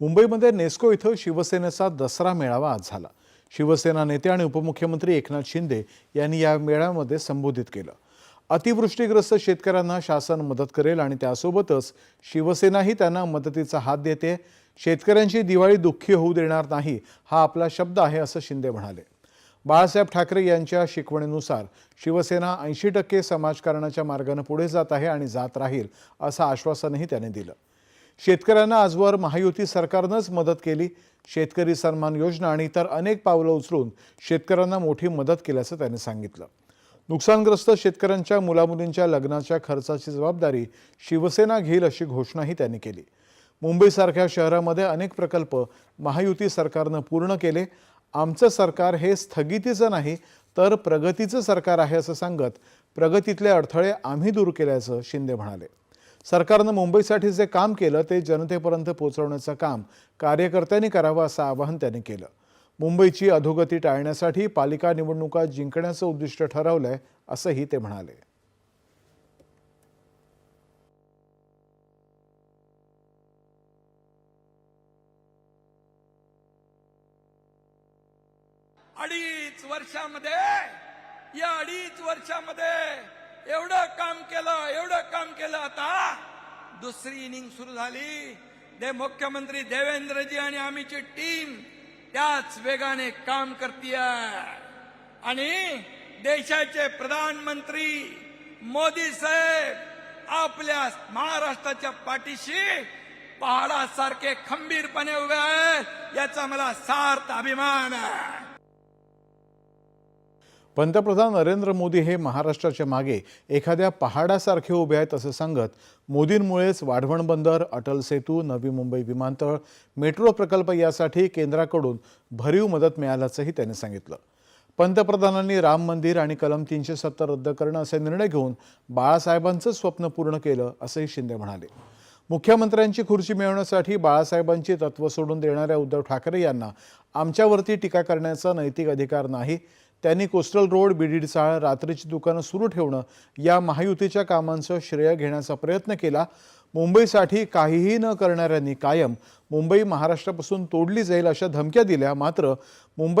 मुंबईमध्ये नेस्को इथं शिवसेनेचा दसरा मेळावा आज झाला. शिवसेना नेते आणि उपमुख्यमंत्री एकनाथ शिंदे यांनी या मेळाव्यामध्ये संबोधित केलं. अतिवृष्टीग्रस्त शेतकऱ्यांना शासन मदत करेल आणि त्यासोबतच शिवसेनाही त्यांना मदतीचा हात देते. शेतकऱ्यांची दिवाळी दुःखी होऊ देणार नाही हा आपला शब्द आहे असं शिंदे म्हणाले. बाळासाहेब ठाकरे यांच्या शिकवणीनुसार शिवसेना ऐंशी टक्के समाजकारणाच्या मार्गानं पुढे जात आहे आणि जात राहील असं आश्वासनही त्याने दिलं. शेतकऱ्यांना आजवर महायुती सरकारनंच मदत केली. शेतकरी सन्मान योजना आणि इतर अनेक पावलं उचलून शेतकऱ्यांना मोठी मदत केल्याचं त्यांनी सांगितलं. नुकसानग्रस्त शेतकऱ्यांच्या मुलामुलींच्या लग्नाच्या खर्चाची जबाबदारी शिवसेना घेईल अशी घोषणाही त्यांनी केली. मुंबईसारख्या शहरामध्ये अनेक प्रकल्प महायुती सरकारनं पूर्ण केले. आमचं सरकार हे स्थगितीचं नाही तर प्रगतीचं सरकार आहे असं सांगत प्रगतीतले अडथळे आम्ही दूर केल्याचं शिंदे म्हणाले. सरकारनं मुंबईसाठी जे काम केलं ते जनतेपर्यंत पोहोचवण्याचं काम कार्यकर्त्यांनी करावं असं आवाहन त्यांनी केलं. मुंबईची अधोगती टाळण्यासाठी पालिका निवडणुका जिंकण्याचं उद्दिष्ट ठरवलंय असंही ते म्हणाले. अडीच वर्षामध्ये या अडीच वर्षामध्ये एवढं काम केलं एवढं काम केलं. आता दुसरी इनिंग सुरू झाली. दे मुख्यमंत्री देवेंद्रजी आणि आम्हीची टीम त्याच वेगाने काम करतीय. आणि देशाचे प्रधानमंत्री मोदी साहेब आपल्या महाराष्ट्राच्या पाठीशी पहाडासारखे खंबीरपणे उभे आहेत याचा मला सार्थ अभिमान आहे. पंतप्रधान नरेंद्र मोदी हे महाराष्ट्राच्या मागे एखाद्या पहाडासारखे उभे आहेत असं सांगत मोदींमुळेच वाढवण बंदर अटल सेतू नवी मुंबई विमानतळ मेट्रो प्रकल्प यासाठी केंद्राकडून भरीव मदत मिळाल्याचंही त्यांनी सांगितलं. पंतप्रधानांनी राम मंदिर आणि कलम तीनशे सत्तर रद्द करणं असे निर्णय घेऊन बाळासाहेबांचं स्वप्न पूर्ण केलं असंही शिंदे म्हणाले. मुख्यमंत्र्यांची खुर्ची मिळवण्यासाठी बाळासाहेबांची तत्व सोडून देणाऱ्या उद्धव ठाकरे यांना आमच्यावरती टीका करण्याचा नैतिक अधिकार नाही त्यांनी कोस्टल रोड बीडीडी चाळ रात्रीची दुकानं सुरू ठेवणं या महायुतीच्या कामांचं श्रेय घेण्याचा प्रयत्न केला. मुंबईसाठी काहीही न करणाऱ्यांनी कायम मुंबई महाराष्ट्रापासून तोडली जाईल अशा धमक्या दिल्या. मात्र मुंबई